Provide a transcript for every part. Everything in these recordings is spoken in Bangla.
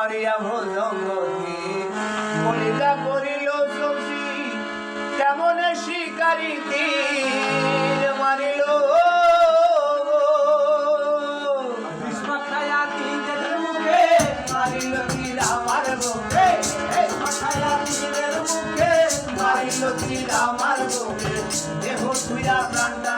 মারিয়া ভোজঙ্গি কলিজা করিল সবজি কেমন শিকারি মারিল মারিল তীর আমার আমার দেহ তুইরা প্রাণটা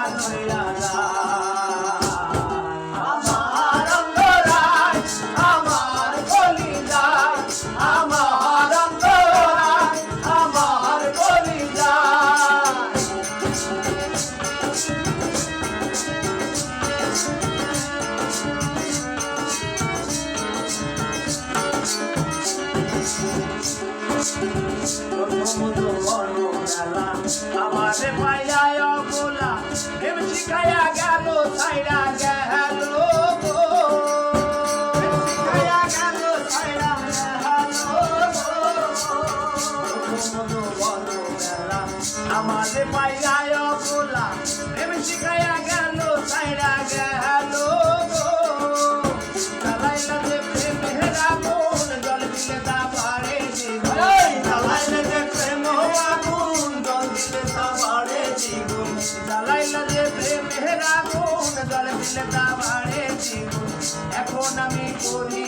আমারে পাইয়ায় গোলা এম শিখায়া গেল ছাইরা গেল। আমারে পাইয়ায় গোলা এম শিখায়া গেল ছাইরা গেল তা জীবন। এখন আমি করি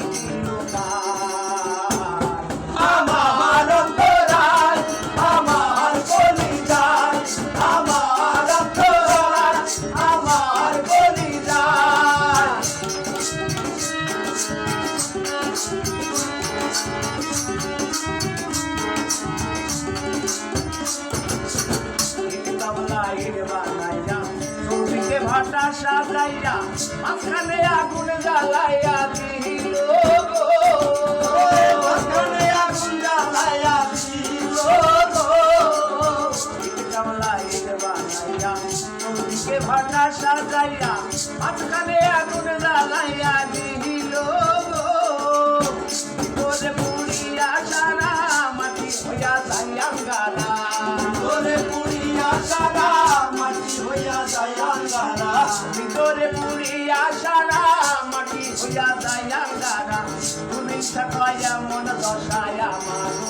ভাটা সাজাইয়া মাঝখানে আগুন জ্বালাইয়া দিল মাঝখানে আগুন জ্বালাইয়া দিল বানাইয়া ভাটা সাজাইয়া মাঝখানে আগুন জ্বালাইয়া দিল তোরে পুড়িয়া সারা মাটি হইয়া যাই আঙ্গারা তোরে পুড়িয়া সারা ভিতরে পুড়িয়া সারা মাটি হইয়া যায় আঙ্গারা তুমি থাকায়া মন দশায় আমার।